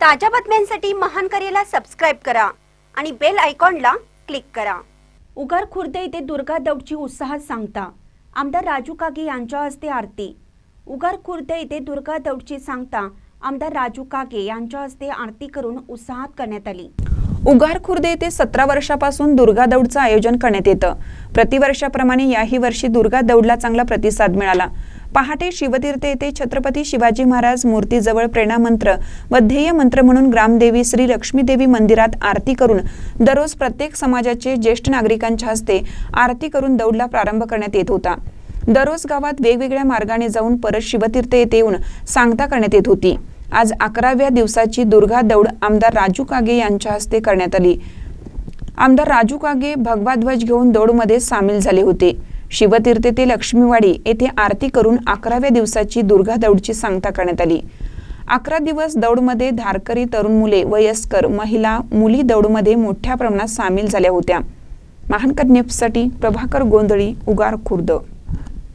ताज्या बातम्यांसाठी महान करेला सबस्क्राईब करा आणि बेल आयकॉनला क्लिक करा. उगार खुर्द येथे दुर्गा दौडची उत्साहात सांगता. आमदार राजू कागे यांच्या हस्ते आरती. उगार खुर्द येथे दुर्गा दौडची सांगता. आमदार राजू कागे यांच्या हस्ते आरती करून उत्साहात करण्यात आली. उगार खुर्द येथे सतरा वर्षापासून दुर्गा दौडचं आयोजन करण्यात येतं. प्रतिवर्षाप्रमाणे याही वर्षी दुर्गा दौडला चांगला प्रतिसाद मिळाला. पहाटे शिवतीर्थ येथे छत्रपती शिवाजी महाराज मूर्तीजवळ प्रेरणामंत्र व ध्येय मंत्र म्हणून ग्रामदेवी श्री लक्ष्मीदेवी मंदिरात आरती करून दररोज प्रत्येक समाजाचे ज्येष्ठ नागरिकांच्या हस्ते आरती करून दौडला प्रारंभ करण्यात येत होता. दररोज गावात वेगवेगळ्या मार्गाने जाऊन परत शिवतीर्थ येथे येऊन सांगता करण्यात येत होती. आज अकराव्या दिवसाची दुर्गा दौड आमदार राजू कागे यांच्या हस्ते करण्यात आली. आमदार राजू कागे भगवा ध्वज घेऊन दौडमध्ये सामील झाले होते. शिवतीर्थ ते लक्ष्मीवाडी येथे आरती करून अकराव्या दिवसाची दुर्गा दौडची सांगता करण्यात आली. अकरा दिवस दौडमध्ये धारकरी तरुण मुले वयस्कर महिला मुली दौडमध्ये मोठ्या प्रमाणात सामील झाल्या होत्या. महानकर न्यूजसाठी प्रभाकर गोंधळी उगार खुर्द